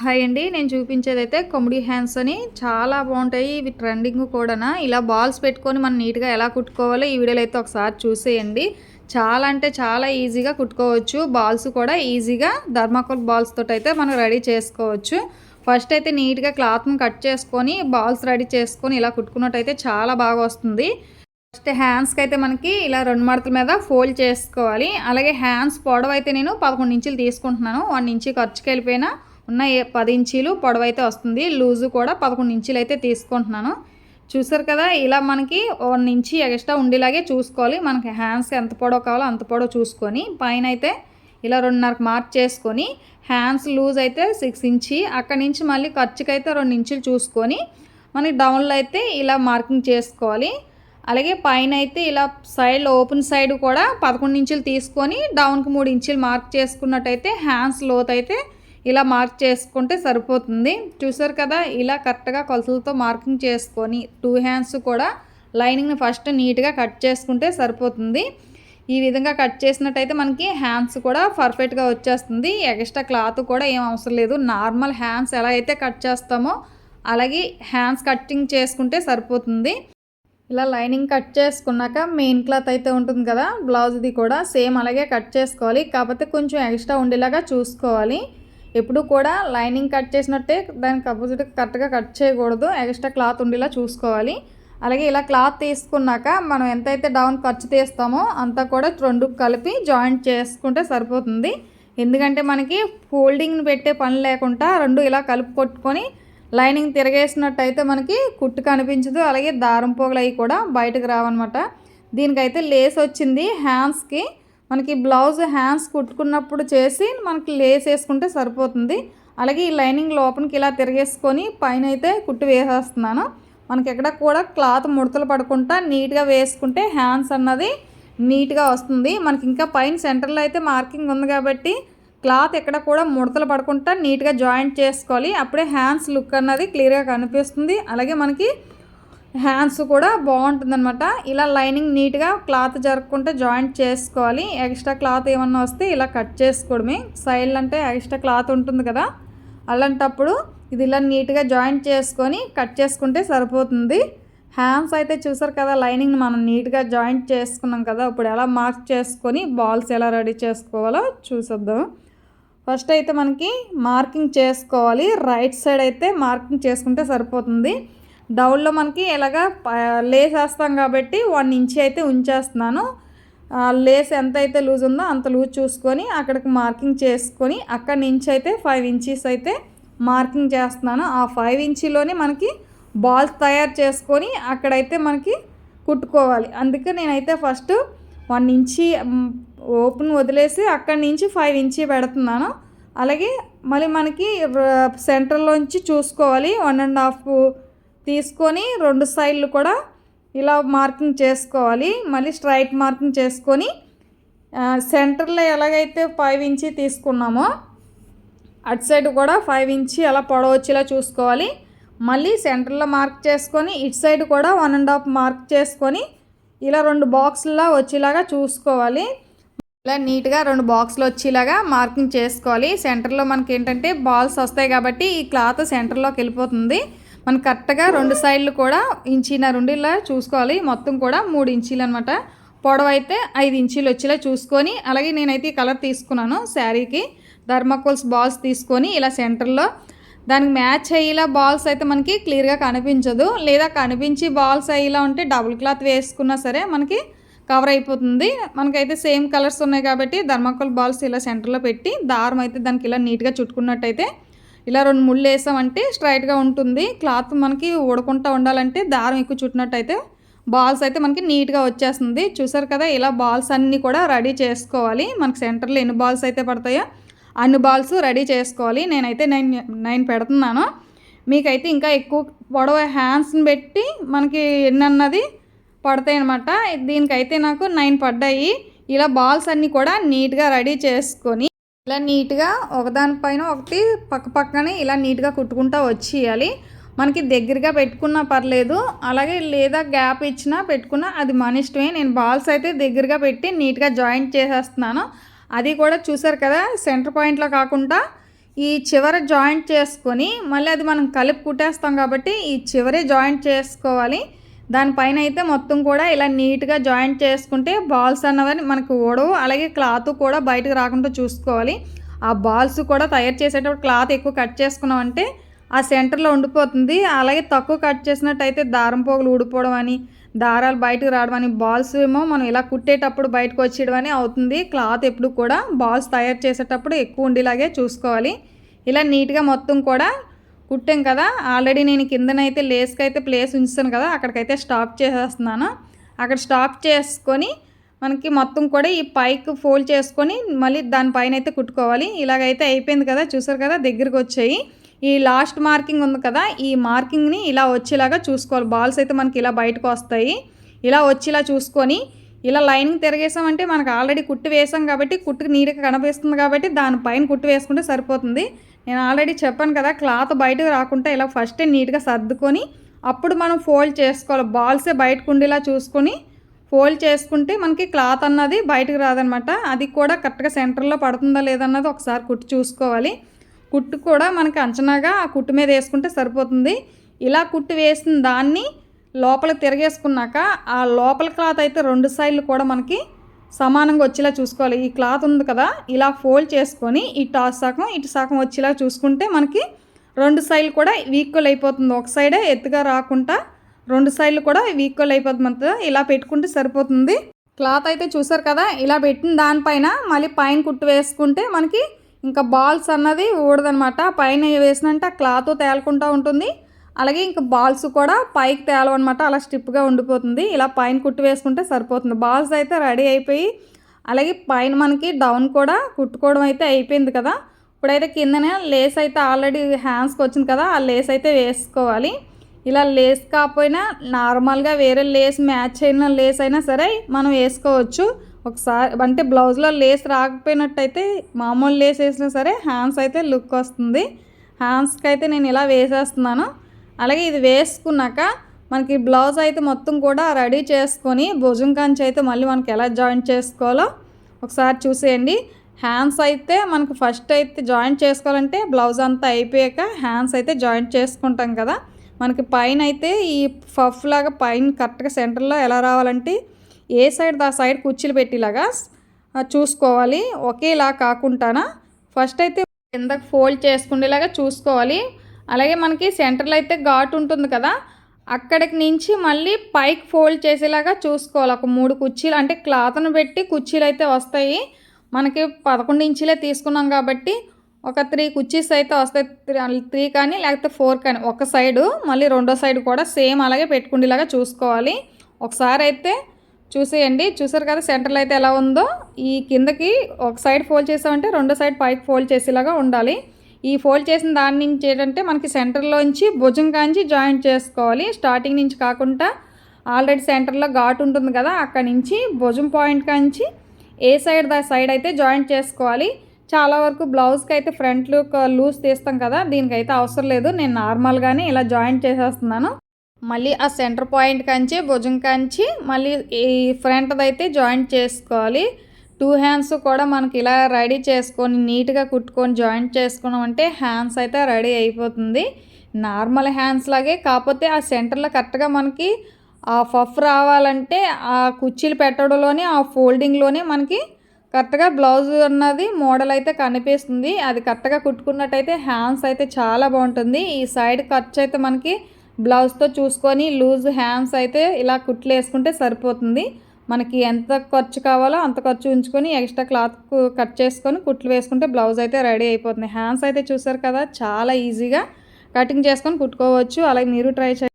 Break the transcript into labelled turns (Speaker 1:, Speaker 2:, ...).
Speaker 1: Hi అండి. నేను చూపించేది అయితే కొమిడీ హ్యాండ్స్ అని. చాలా బాగుంటాయి. ఇవి ట్రెండింగ్ కూడా ఇలా బాల్స్ పెట్టుకొని మనం నీట్గా ఎలా కుట్టుకోవాలో ఈ వీడియోలో అయితే ఒకసారి చూసేయండి. చాలా అంటే చాలా ఈజీగా కుట్టుకోవచ్చు. బాల్స్ కూడా ఈజీగా ధర్మాకోల్ బాల్స్ తోటి అయితే మనం రెడీ చేసుకోవచ్చు. ఫస్ట్ అయితే నీట్గా క్లాత్ని కట్ చేసుకొని బాల్స్ రెడీ చేసుకొని ఇలా కుట్టుకున్నట్టయితే చాలా బాగా వస్తుంది. ఫస్ట్ హ్యాండ్స్కి అయితే మనకి ఇలా రెండు మడతల మీద ఫోల్డ్ చేసుకోవాలి. అలాగే హ్యాండ్స్ పొడవు అయితే నేను పదకొండు ఇంచులు తీసుకుంటున్నాను. వన్ ఇంచి ఖర్చుకి వెళ్ళిపోయినా ఉన్న పది ఇంచీలు పొడవు అయితే వస్తుంది. లూజు కూడా పదకొండు ఇంచీలు అయితే తీసుకుంటున్నాను. చూసారు కదా ఇలా మనకి వన్ ఇంచి ఎక్స్ట్రా ఉండేలాగే చూసుకోవాలి. మనకి హ్యాండ్స్ ఎంత పొడవు కావాలో అంత పొడవు చూసుకొని పైన అయితే ఇలా రెండున్నరకు మార్క్ చేసుకొని హ్యాండ్స్ లూజ్ అయితే సిక్స్ ఇంచి అక్కడి నుంచి మళ్ళీ ఖర్చుకి అయితే రెండు ఇంచులు చూసుకొని మనకి డౌన్లో అయితే ఇలా మార్కింగ్ చేసుకోవాలి. అలాగే పైన అయితే ఇలా సైడ్ ఓపెన్ సైడ్ కూడా పదకొండు ఇంచులు తీసుకొని డౌన్కి మూడు ఇంచులు మార్క్ చేసుకున్నట్టయితే హ్యాండ్స్ లోత్ అయితే ఇలా మార్క్ చేసుకుంటే సరిపోతుంది. చూసారు కదా ఇలా కరెక్ట్గా కొలతలతో మార్కింగ్ చేసుకొని టూ హ్యాండ్స్ కూడా లైనింగ్ని ఫస్ట్ నీట్గా కట్ చేసుకుంటే సరిపోతుంది. ఈ విధంగా కట్ చేసినట్టయితే మనకి హ్యాండ్స్ కూడా పర్ఫెక్ట్గా వచ్చేస్తుంది. ఎక్స్ట్రా క్లాత్ కూడా ఏం అవసరం లేదు. నార్మల్ హ్యాండ్స్ ఎలా అయితే కట్ చేస్తామో అలాగే హ్యాండ్స్ కట్టింగ్ చేసుకుంటే సరిపోతుంది. ఇలా లైనింగ్ కట్ చేసుకున్నాక మెయిన్ క్లాత్ అయితే ఉంటుంది కదా బ్లౌజ్ది కూడా సేమ్ అలాగే కట్ చేసుకోవాలి. కాకపోతే కొంచెం ఎక్స్ట్రా ఉండేలాగా చూసుకోవాలి. ఎప్పుడు కూడా లైనింగ్ కట్ చేసినట్టే దానికి అపోజిట్ కరెక్ట్గా కట్ చేయకూడదు. ఎక్స్ట్రా క్లాత్ ఉండేలా చూసుకోవాలి. అలాగే ఇలా క్లాత్ తీసుకున్నాక మనం ఎంతైతే డౌన్ ఖర్చు తీస్తామో అంతా కూడా రెండు కలిపి జాయింట్ చేసుకుంటే సరిపోతుంది. ఎందుకంటే మనకి ఫోల్డింగ్ని పెట్టే పని లేకుండా రెండు ఇలా కలిపి కొట్టుకొని లైనింగ్ తిరగేసినట్టయితే మనకి కుట్టు కనిపించదు. అలాగే దారం పోగలు అవి కూడా బయటకు రావన్నమాట. దీనికైతే లేస్ వచ్చింది హ్యాండ్స్కి మనకి బ్లౌజ్ హ్యాండ్స్ కుట్టుకున్నప్పుడు చేసి మనకి లేస్ వేసుకుంటే సరిపోతుంది. అలాగే ఈ లైనింగ్ లోపలికి ఇలా తిరిగేసుకొని పైన అయితే కుట్టు వేసేస్తున్నాను. మనకి ఎక్కడ కూడా క్లాత్ ముడతలు పడకుండా నీట్గా వేసుకుంటే హ్యాండ్స్ అన్నది నీట్గా వస్తుంది. మనకి ఇంకా పైన సెంటర్లో అయితే మార్కింగ్ ఉంది కాబట్టి క్లాత్ ఎక్కడ కూడా ముడతలు పడకుండా నీట్గా జాయింట్ చేసుకోవాలి. అప్పుడే హ్యాండ్స్ లుక్ అన్నది క్లియర్గా కనిపిస్తుంది. అలాగే మనకి హ్యాండ్స్ కూడా బాగుంటుందన్నమాట. ఇలా లైనింగ్ నీట్గా క్లాత్ జరుపుకుంటే జాయింట్ చేసుకోవాలి. ఎక్స్ట్రా క్లాత్ ఏమన్నా వస్తే ఇలా కట్ చేసుకోవడమే. సైడ్ అంటే ఎక్స్ట్రా క్లాత్ ఉంటుంది కదా. అలాంటప్పుడు ఇది ఇలా నీట్గా జాయింట్ చేసుకొని కట్ చేసుకుంటే సరిపోతుంది. హ్యాండ్స్ అయితే చూసారు కదా లైనింగ్ని మనం నీట్గా జాయింట్ చేసుకున్నాం కదా. ఇప్పుడు ఎలా మార్క్ చేసుకొని బాల్స్ ఎలా రెడీ చేసుకోవాలో చూసేద్దాం. ఫస్ట్ అయితే మనకి మార్కింగ్ చేసుకోవాలి. రైట్ సైడ్ అయితే మార్కింగ్ చేసుకుంటే సరిపోతుంది. డౌన్లో మనకి ఎలాగా ప- లేస్ వేస్తాం కాబట్టి వన్ ఇంచ్ అయితే ఉంచేస్తున్నాను. ఆ లేస్ ఎంత అయితే లూజ్ ఉందో అంత లూజ్ చూసుకొని అక్కడికి మార్కింగ్ చేసుకొని అక్కడి నుంచి అయితే ఫైవ్ ఇంచెస్ అయితే మార్కింగ్ చేస్తున్నాను. ఆ ఫైవ్ ఇంచీలోనే మనకి బాల్స్ తయారు చేసుకొని అక్కడైతే మనకి కుట్టుకోవాలి. అందుకే నేనైతే ఫస్ట్ వన్ ఇంచి ఓపెన్ వదిలేసి అక్కడి నుంచి ఫైవ్ ఇంచి పెడుతున్నాను. అలాగే మళ్ళీ మనకి సెంటర్లోంచి చూసుకోవాలి. వన్ అండ్ హాఫ్ తీసుకొని రెండు సైడ్లు కూడా ఇలా మార్కింగ్ చేసుకోవాలి. మళ్ళీ స్ట్రైట్ మార్కింగ్ చేసుకొని సెంటర్లో ఎలాగైతే ఫైవ్ ఇంచి తీసుకున్నామో అటు సైడ్ కూడా ఫైవ్ ఇంచి అలా పొడవచ్చేలా చూసుకోవాలి. మళ్ళీ సెంటర్లో మార్క్ చేసుకొని ఇటు సైడ్ కూడా వన్ అండ్ హాఫ్ మార్క్ చేసుకొని ఇలా రెండు బాక్స్లా వచ్చేలాగా చూసుకోవాలి. ఇలా నీట్గా రెండు బాక్స్లు వచ్చేలాగా మార్కింగ్ చేసుకోవాలి. సెంటర్లో మనకి ఏంటంటే బాల్స్ వస్తాయి కాబట్టి ఈ క్లాత్ సెంటర్లోకి వెళ్ళిపోతుంది. మనం కరెక్ట్గా రెండు సైడ్లు కూడా ఇంచీన రెండు ఇలా చూసుకోవాలి. మొత్తం కూడా మూడు ఇంచీలు అనమాట పొడవు అయితే ఐదు ఇంచీలు వచ్చేలా చూసుకొని అలాగే నేనైతే ఈ కలర్ తీసుకున్నాను శారీకి. ధర్మకోల్స్ బాల్స్ తీసుకొని ఇలా సెంటర్లో. దానికి మ్యాచ్ అయ్యేలా బాల్స్ అయితే మనకి క్లియర్గా కనిపించదు. లేదా కనిపించి బాల్స్ అయ్యేలా ఉంటే డబుల్ క్లాత్ వేసుకున్నా సరే మనకి కవర్ అయిపోతుంది. మనకైతే సేమ్ కలర్స్ ఉన్నాయి కాబట్టి ధర్మకోల్ బాల్స్ ఇలా సెంటర్లో పెట్టి దారం అయితే దానికి ఇలా నీట్గా చుట్టుకున్నట్టయితే ఇలా రెండు ముళ్ళు వేసామంటే స్ట్రైట్గా ఉంటుంది. క్లాత్ మనకి ఊడకుండా ఉండాలంటే దారం ఎక్కువ చుట్టినట్టయితే బాల్స్ అయితే మనకి నీట్గా వచ్చేస్తుంది. చూసారు కదా ఇలా బాల్స్ అన్నీ కూడా రెడీ చేసుకోవాలి. మనకి సెంటర్లో ఎన్ని బాల్స్ అయితే పడతాయో అన్ని బాల్స్ రెడీ చేసుకోవాలి. నేనైతే నైన్ నైన్ పెడుతున్నాను. మీకైతే ఇంకా ఎక్కువ పొడవ హ్యాండ్స్ని పెట్టి మనకి ఎన్నన్నది పడతాయి అనమాట దీనికైతే నాకు నైన్ పడ్డాయి. ఇలా బాల్స్ అన్నీ కూడా నీట్గా రెడీ చేసుకొని ఇలా నీట్గా ఒకదానిపైన ఒకటి పక్క పక్కనే ఇలా నీట్గా కుట్టుకుంటూ వచ్చేయాలి. మనకి దగ్గరగా పెట్టుకున్నా పర్లేదు. అలాగే లేదా గ్యాప్ ఇచ్చినా పెట్టుకున్నా అది మన ఇష్టమే. నేను బాల్స్ అయితే దగ్గరగా పెట్టి నీట్గా జాయింట్ చేసేస్తున్నాను. అది కూడా చూసారు కదా సెంటర్ పాయింట్లో కాకుండా ఈ చివర జాయింట్ చేసుకొని మళ్ళీ అది మనం కలిపి కుట్టేస్తాం కాబట్టి ఈ చివరే జాయింట్ చేసుకోవాలి. దానిపైన అయితే మొత్తం కూడా ఇలా నీట్గా జాయింట్ చేసుకుంటే బాల్స్ అన్నవని మనకు ఓడవు. అలాగే క్లాత్ కూడా బయటకు రాకుండా చూసుకోవాలి. ఆ బాల్స్ కూడా తయారు చేసేటప్పుడు క్లాత్ ఎక్కువ కట్ చేసుకున్నాం అంటే ఆ సెంటర్లో ఉండిపోతుంది. అలాగే తక్కువ కట్ చేసినట్టయితే దారం పోగులు ఊడిపోవడం అని దారాలు బయటకు రావడం అని బాల్స్ ఏమో మనం ఇలా కుట్టేటప్పుడు బయటకు వచ్చేయడం అని అవుతుంది. క్లాత్ ఎప్పుడు కూడా బాల్స్ తయారు చేసేటప్పుడు ఎక్కువ ఉండేలాగే చూసుకోవాలి. ఇలా నీట్గా మొత్తం కూడా కుట్టాం కదా. ఆల్రెడీ నేను కిందనైతే లేస్కి అయితే ప్లేస్ ఉంచుతాను కదా. అక్కడికైతే స్టాప్ చేసేస్తున్నాను. అక్కడ స్టాప్ చేసుకొని మనకి మొత్తం కూడా ఈ పైకి ఫోల్డ్ చేసుకొని మళ్ళీ దానిపైన అయితే కుట్టుకోవాలి. ఇలాగైతే అయిపోయింది కదా. చూసారు కదా దగ్గరికి వచ్చాయి. ఈ లాస్ట్ మార్కింగ్ ఉంది కదా. ఈ మార్కింగ్ని ఇలా వచ్చేలాగా చూసుకోవాలి. బాల్స్ అయితే మనకి ఇలా బయటకు వస్తాయి. ఇలా వచ్చేలా చూసుకొని ఇలా లైనింగ్ తిరగేసామంటే మనకు ఆల్రెడీ కుట్టు వేసాం కాబట్టి కుట్టుకు నీట్గా కనిపిస్తుంది కాబట్టి దానిపైన కుట్టు వేసుకుంటే సరిపోతుంది. నేను ఆల్రెడీ చెప్పాను కదా క్లాత్ బయటకు రాకుండా ఇలా ఫస్టే నీట్గా సర్దుకొని అప్పుడు మనం ఫోల్డ్ చేసుకోవాలి. బాల్సే బయటకు ఉండేలా చూసుకొని ఫోల్డ్ చేసుకుంటే మనకి క్లాత్ అన్నది బయటకు రాదనమాట. అది కూడా కరెక్ట్గా సెంటర్లో పడుతుందా లేదన్నది ఒకసారి కుట్టు చూసుకోవాలి. కుట్టు కూడా మనకి అంచనాగా ఆ కుట్టు మీద వేసుకుంటే సరిపోతుంది. ఇలా కుట్టు వేసిన దాన్ని లోపల తిరగేసుకున్నాక ఆ లోపల క్లాత్ అయితే రెండు సైడ్లు కూడా మనకి సమానంగా వచ్చేలా చూసుకోవాలి. ఈ క్లాత్ ఉంది కదా ఇలా ఫోల్డ్ చేసుకొని ఇటు సగం ఇటు సగం వచ్చేలా చూసుకుంటే మనకి రెండు సైడ్లు కూడా ఈక్వల్ అయిపోతుంది. ఒక సైడే ఎత్తుగా రాకుండా రెండు సైడ్లు కూడా ఈక్వల్ అయిపోతుంది ఇలా పెట్టుకుంటే సరిపోతుంది. క్లాత్ అయితే చూసారు కదా ఇలా పెట్టిన దానిపైన మళ్ళీ పైన కుట్టు వేసుకుంటే మనకి ఇంకా బాల్స్ అన్నది ఊడదనమాట పైన వేసినంటే క్లాత్ తేలకుండా ఉంటుంది. అలాగే ఇంకా బాల్స్ కూడా పైకి తేలవన్నమాట అలా స్టిప్గా ఉండిపోతుంది. ఇలా పైన కుట్టు వేసుకుంటే సరిపోతుంది. బాల్స్ అయితే రెడీ అయిపోయి అలాగే పైన మనకి డౌన్ కూడా కుట్టుకోవడం అయితే అయిపోయింది కదా. ఇప్పుడైతే కిందనే లేస్ అయితే ఆల్రెడీ హ్యాండ్స్కి వచ్చింది కదా ఆ లేస్ అయితే వేసుకోవాలి. ఇలా లేస్ కాకపోయినా నార్మల్గా వేరే లేస్ మ్యాచ్ అయిన లేస్ అయినా సరే మనం వేసుకోవచ్చు. ఒకసారి అంటే బ్లౌజ్లో లేస్ రాకపోయినట్టయితే మామూలు లేస్ వేసినా సరే హ్యాండ్స్ అయితే లుక్ వస్తుంది. హ్యాండ్స్కి అయితే నేను ఇలా వేసేస్తున్నాను. అలాగే ఇది వేసుకున్నాక మనకి బ్లౌజ్ అయితే మొత్తం కూడా రెడీ చేసుకొని భుజం కంచి అయితే మళ్ళీ మనకి ఎలా జాయింట్ చేసుకోవాలో ఒకసారి చూసేయండి. హ్యాండ్స్ అయితే మనకు ఫస్ట్ అయితే జాయింట్ చేసుకోవాలంటే బ్లౌజ్ అంతా అయిపోయాక హ్యాండ్స్ అయితే జాయింట్ చేసుకుంటాం కదా. మనకి పైన అయితే ఈ ఫఫ్ లాగా పైన కరెక్ట్గా సెంటర్లో ఎలా రావాలంటే ఏ సైడ్ ఆ సైడ్ కుర్చీలు పెట్టేలాగా చూసుకోవాలి. ఒకేలా కాకుండా ఫస్ట్ అయితే కిందకు ఫోల్డ్ చేసుకునేలాగా చూసుకోవాలి. అలాగే మనకి సెంటర్లో అయితే ఘాట్ ఉంటుంది కదా అక్కడికి నుంచి మళ్ళీ పైకి ఫోల్డ్ చేసేలాగా చూసుకోవాలి. ఒక మూడు కుర్చీలు అంటే క్లాత్ను పెట్టి కుర్చీలు అయితే వస్తాయి. మనకి పదకొండు ఇంచులే తీసుకున్నాం కాబట్టి ఒక త్రీ కుర్చీస్ అయితే వస్తాయి. త్రీ కానీ లేకపోతే ఫోర్ కానీ ఒక సైడు మళ్ళీ రెండో సైడ్ కూడా సేమ్ అలాగే పెట్టుకునేలాగా చూసుకోవాలి. ఒకసారి అయితే చూసేయండి. చూసారు కదా సెంటర్లో అయితే ఎలా ఉందో? ఈ కిందకి ఒక సైడ్ ఫోల్డ్ చేసామంటే రెండో సైడ్ పైకి ఫోల్డ్ చేసేలాగా ఉండాలి. ఈ ఫోల్డ్ చేసిన దాని నుంచి ఏంటంటే మనకి సెంటర్లోంచి భుజం కాంచి జాయింట్ చేసుకోవాలి. స్టార్టింగ్ నుంచి కాకుండా ఆల్రెడీ సెంటర్లో ఘాట్ ఉంటుంది కదా అక్కడ నుంచి భుజం పాయింట్ కాంచి ఏ సైడ్ దా సైడ్ అయితే జాయింట్ చేసుకోవాలి. చాలా వరకు బ్లౌజ్కి అయితే ఫ్రంట్ లూజ్ తీస్తాం కదా దీనికైతే అవసరం లేదు. నేను నార్మల్గానే ఇలా జాయింట్ చేసేస్తున్నాను. మళ్ళీ ఆ సెంటర్ పాయింట్ కంచి భుజం కంచి మళ్ళీ ఈ ఫ్రంట్ది అయితే జాయింట్ చేసుకోవాలి. టూ హ్యాండ్స్ కూడా మనకి ఇలా రెడీ చేసుకొని నీట్గా కుట్టుకొని జాయింట్ చేసుకున్నాం అంటే హ్యాండ్స్ అయితే రెడీ అయిపోతుంది. నార్మల్ హ్యాండ్స్ లాగే కాకపోతే ఆ సెంటర్లో కరెక్ట్గా మనకి ఆ ఫఫ్ రావాలంటే ఆ కుర్చీలు పెట్టడంలోనే ఆ ఫోల్డింగ్లోనే మనకి కరెక్ట్గా బ్లౌజ్ అన్నది మోడల్ అయితే కనిపిస్తుంది. అది కరెక్ట్గా కుట్టుకున్నట్టయితే హ్యాండ్స్ అయితే చాలా బాగుంటుంది. ఈ సైడ్ ఖర్చు అయితే మనకి బ్లౌజ్తో చూసుకొని లూజ్ హ్యాండ్స్ అయితే ఇలా కుట్లు వేసుకుంటే సరిపోతుంది. మనకి ఎంత ఖర్చు కావాలో అంత ఖర్చు ఉంచుకొని ఎక్స్ట్రా క్లాత్ కట్ చేసుకొని కుట్లు వేసుకుంటే బ్లౌజ్ అయితే రెడీ అయిపోతుంది. హ్యాండ్స్ అయితే చూసారు కదా చాలా ఈజీగా కటింగ్ చేసుకొని కుట్టుకోవచ్చు. అలాగే మీరు ట్రై చేయండి